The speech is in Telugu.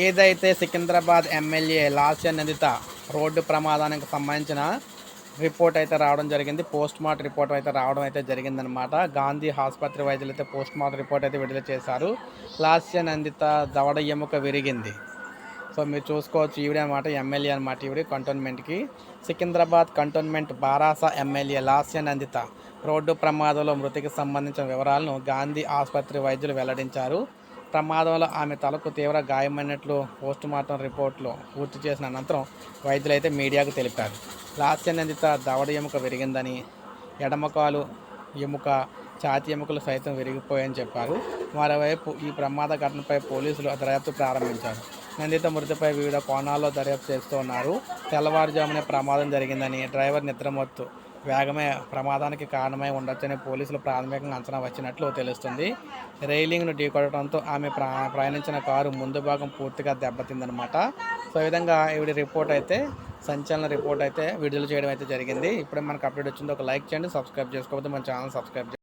ఏదైతే సికింద్రాబాద్ ఎమ్మెల్యే లాస్య నందిత రోడ్డు ప్రమాదానికి సంబంధించిన రిపోర్ట్ అయితే రావడం జరిగింది పోస్ట్ మార్టం రిపోర్ట్ అయితే రావడం అయితే జరిగిందనమాట గాంధీ ఆసుపత్రి వైద్యులు అయితే పోస్ట్ మార్టం రిపోర్ట్ అయితే విడుదల చేశారు. లాస్య నందిత దవడ ఎముక విరిగింది. సో మీరు చూసుకోవచ్చు ఈవిడే అనమాట ఎమ్మెల్యే అనమాట ఈవిడ కంటోన్మెంట్కి. Secunderabad cantonment బారాసా MLA Lasya Nanditha road ప్రమాదంలో మృతికి సంబంధించిన వివరాలను గాంధీ ఆసుపత్రి వైద్యులు వెల్లడించారు. ప్రమాదంలో ఆమె తలకు తీవ్ర గాయమైనట్లు పోస్ట్ మార్టం రిపోర్ట్లో పూర్తి చేసిన అనంతరం వైద్యులు అయితే మీడియాకు తెలిపారు. లాస్య నిందిత దవడ ఎముక విరిగిందని ఎడమకాలు ఎముక ఛాతి ఎముకలు సైతం విరిగిపోయాయని చెప్పారు. మరోవైపు ఈ ప్రమాద ఘటనపై పోలీసులు దర్యాప్తు ప్రారంభించారు. నందిత మృతిపై వివిధ కోణాల్లో దర్యాప్తు చేస్తూ ఉన్నారు. తెల్లవారుజామునే ప్రమాదం జరిగిందని డ్రైవర్ నిద్రమత్తు వేగమే ప్రమాదానికి కారణమై ఉండొచ్చని పోలీసులు ప్రాథమికంగా అంచనా వచ్చినట్లు తెలుస్తుంది. రైలింగ్ను ఢీకొట్టడంతో ఆమె ప్రా ప్రయాణించిన కారు ముందు భాగం పూర్తిగా దెబ్బతిందనమాట సో ఈ విధంగా ఈవిడ రిపోర్ట్ అయితే సంచలన రిపోర్ట్ అయితే విడుదల చేయడం అయితే జరిగింది. ఇప్పుడే మనకు అప్డేట్ వచ్చింది. ఒక లైక్ చేయండి సబ్స్క్రైబ్ చేసుకోకపోతే మన ఛానల్ సబ్స్క్రైబ్